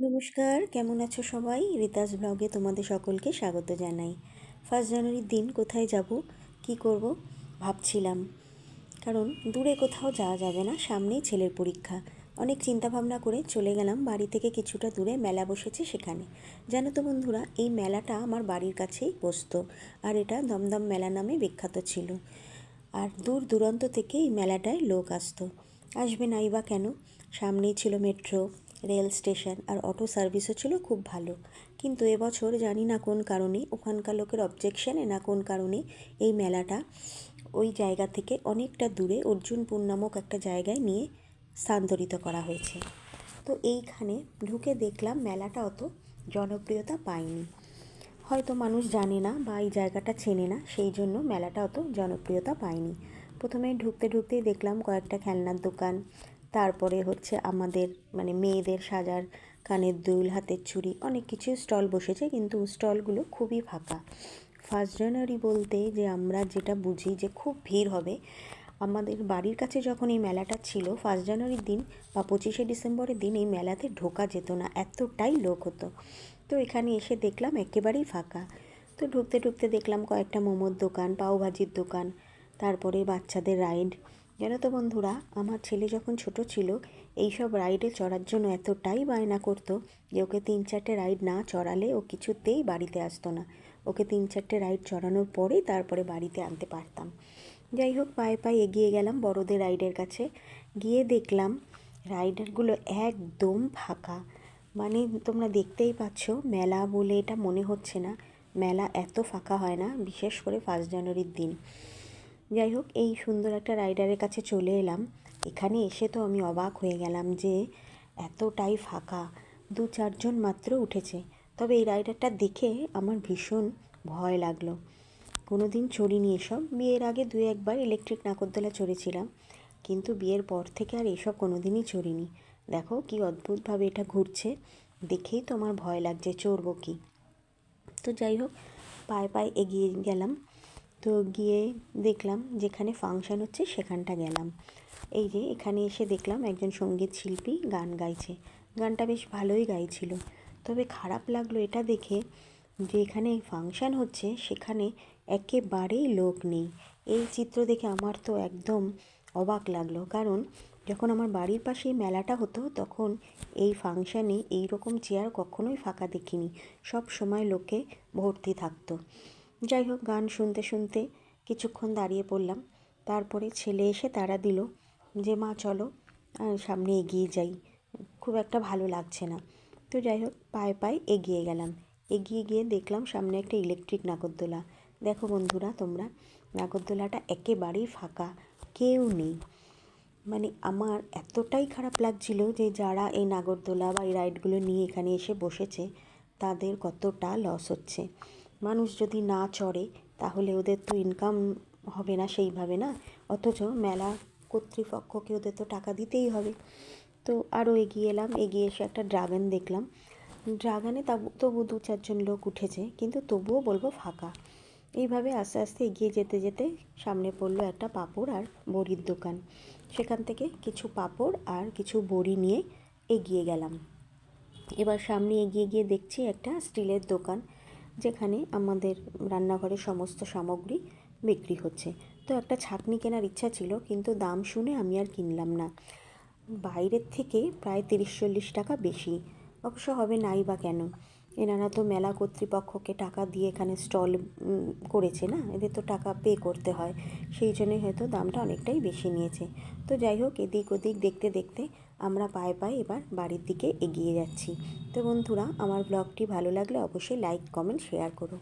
নমস্কার, কেমন আছো সবাই? রিতাস ব্লগে তোমাদের সকলকে স্বাগত জানাই। ফার্স্ট জানুয়ারির দিন কোথায় যাব, কি করব ভাবছিলাম। কারণ দূরে কোথাও যাওয়া যাবে না, সামনেই ছেলের পরীক্ষা। অনেক চিন্তা ভাবনা করে চলে গেলাম, বাড়ি থেকে কিছুটা দূরে মেলা বসেছে সেখানে। জানো তো বন্ধুরা, এই মেলাটা আমার বাড়ির কাছেই বসতো, আর এটা দমদম মেলা নামে বিখ্যাত ছিল। আর দূর দূরান্ত থেকে এই মেলাটায় লোক আসতো। আসবে নাই বা কেন? সামনেই ছিল মেট্রো রেল স্টেশন আর অটো সার্ভিসও ছিল খুব ভালো। কিন্তু এবছর জানি না কোন কারণে, ওখানকার লোকের অবজেকশানে না কোন কারণে এই মেলাটা ওই জায়গা থেকে অনেকটা দূরে অর্জুনপুর নামক একটা জায়গায় নিয়ে স্থানান্তরিত করা হয়েছে। তো এইখানে ঢুকে দেখলাম মেলাটা অত জনপ্রিয়তা পায়নি। হয়তো মানুষ জানে না বা এই জায়গাটা চেনে না, সেই জন্য মেলাটা অত জনপ্রিয়তা পায়নি। প্রথমে ঢুকতে ঢুকতেই দেখলাম কয়েকটা খেলনার দোকান তারপরে হচ্ছে আমাদের মানে মেয়েদের সাজার কানের দুল, হাতের চুড়ি অনেক কিছু স্টল বসেছে, কিন্তু স্টলগুলো খুবই ফাঁকা। ফার্স্ট জানুয়ারি বলতে যে আমরা যেটা বুঝি যে খুব ভিড় হবে, আমাদের বাড়ির কাছে যখন এই মেলাটা ছিল ফার্স্ট জানুয়ারির দিন বা পঁচিশে ডিসেম্বরের দিন এই মেলাতে ঢোকা যেত না, এতটাই লোক হতো। তো এখানে এসে দেখলাম একেবারেই ফাঁকা। তো ঢুকতে ঢুকতে দেখলাম কয়েকটা মোমোর দোকান, পাওভাজির দোকান, তারপরে বাচ্চাদের রাইড জানো তো বন্ধুরা, আমার ছেলে যখন ছোট ছিল, এইসব রাইডে চড়ার জন্য এতটাই বায়না করতো যে ওকে তিন চারটে রাইড না চড়ালে ও কিছুতেই বাড়িতে আসতো না। ওকে তিন চারটে রাইড চড়ানোর পরেই তারপরে বাড়িতে আনতে পারতাম। যাই হোক, পায়ে পায়ে এগিয়ে গেলাম বড়দের রাইডের কাছে। গিয়ে দেখলাম রাইডারগুলো একদম ফাঁকা। মানে তোমরা দেখতেই পাচ্ছ, মেলা বলে এটা মনে হচ্ছে না। মেলা এত ফাঁকা হয় না, বিশেষ করে ফার্স্ট জানুয়ারির দিন। যাই হোক, এই সুন্দর একটা রাইডারের কাছে চলে এলাম। এখানে এসে তো আমি অবাক হয়ে গেলাম যে এতটাই ফাঁকা, দু চারজন মাত্র উঠেছে। তবে এই রাইডারটা দেখে আমার ভীষণ ভয় লাগল। কোনো দিন চড়িনি এসব। বিয়ের আগে দু একবার ইলেকট্রিক নাকরদোলা চড়েছিলাম। কিন্তু বিয়ের পর থেকে আর এসব কোনো দিনই চড়িনি। দেখো কি অদ্ভুতভাবে এটা ঘুরছে। দেখেই তো আমার ভয় লাগছে, চড়বো কি? তো যাই হোক, পায়ে পায়ে এগিয়ে গেলাম। তো গিয়ে দেখলাম যেখানে ফাংশান হচ্ছে সেখানটা গেলাম। এই যে এখানে এসে দেখলাম একজন সংগীত শিল্পী গান গাইছে। গানটা বেশ ভালোই গাইছিল। তবে খারাপ লাগল এটা দেখে যে এখানে ফাংশান হচ্ছে সেখানে একেবারেই লোক নেই। এই চিত্র দেখে আমার তো একদম অবাক লাগল। কারণ যখন আমার বাড়ির পাশেই মেলাটা হতো তখন এই ফাংশানে এই রকম চেয়ার কখনোই ফাঁকা দেখিনি। সব সময় লোকে ভর্তি থাকতো। যাই হোক, গান শুনতে শুনতে কিছুক্ষণ দাঁড়িয়ে পড়লাম। তারপরে ছেলে এসে তারা দিল যে, মা, চলো সামনে এগিয়ে যাই। খুব একটা ভালো লাগছে না। তো যাই হোক, পায়ে পায়ে এগিয়ে গেলাম। এগিয়ে গিয়ে দেখলাম সামনে একটা ইলেকট্রিক নাগরদোলা। দেখো বন্ধুরা, তোমরা, নাগরদোলাটা একেবারেই ফাঁকা, কেউ নেই। মানে আমার এতটাই খারাপ লাগছিল যে, যারা এই নাগরদোলা বা এই রাইডগুলো নিয়ে এখানে এসে বসেছে, তাদের কতটা লস হচ্ছে। মানুষ যদি না চড়ে, তাহলে ওদের তো ইনকাম হবে না সেইভাবে না? অথচ মেলা কর্তৃপক্ষকে ওদের তো টাকা দিতেই হবে। তো আরও এগিয়ে এলাম, এগিয়ে এসে একটা ড্রাগন দেখলাম। ড্রাগনে তবু দু চারজন লোক উঠেছে, কিন্তু তবুও বলব ফাঁকা। এইভাবে আস্তে আস্তে এগিয়ে যেতে যেতে সামনে পড়ল একটা পাপড় আর বড়ির দোকান। সেখান থেকে কিছু পাপড় আর কিছু বড়ি নিয়ে এগিয়ে গেলাম। এবার সামনে এগিয়ে গিয়ে দেখছি একটা স্টিলের দোকান। যেখানে আমাদের রান্নাঘরের সমস্ত সামগ্রী বিক্রি হচ্ছে। তো একটা ছাঁকনি কেনার ইচ্ছা ছিল, কিন্তু দাম শুনে আমি আর কিনলাম না। বাইরের থেকে প্রায় তিরিশ চল্লিশ টাকা বেশি। অবশ্য হবে নাই বা কেন? এনারা তো মেলা কর্তৃপক্ষকে টাকা দিয়ে এখানে স্টল করেছে না? এদের তো টাকা পে করতে হয়। সেই জন্যই হয়তো দামটা অনেকটাই বেশি নিয়েছে। তো যাই হোক, এদিক ওদিক দেখতে দেখতে আমরা পায়ে পায়ে এবার বাড়ির দিকে এগিয়ে যাচ্ছি। তো বন্ধুরা, আমার ব্লগটি ভালো লাগলে অবশ্যই লাইক কমেন্ট শেয়ার করো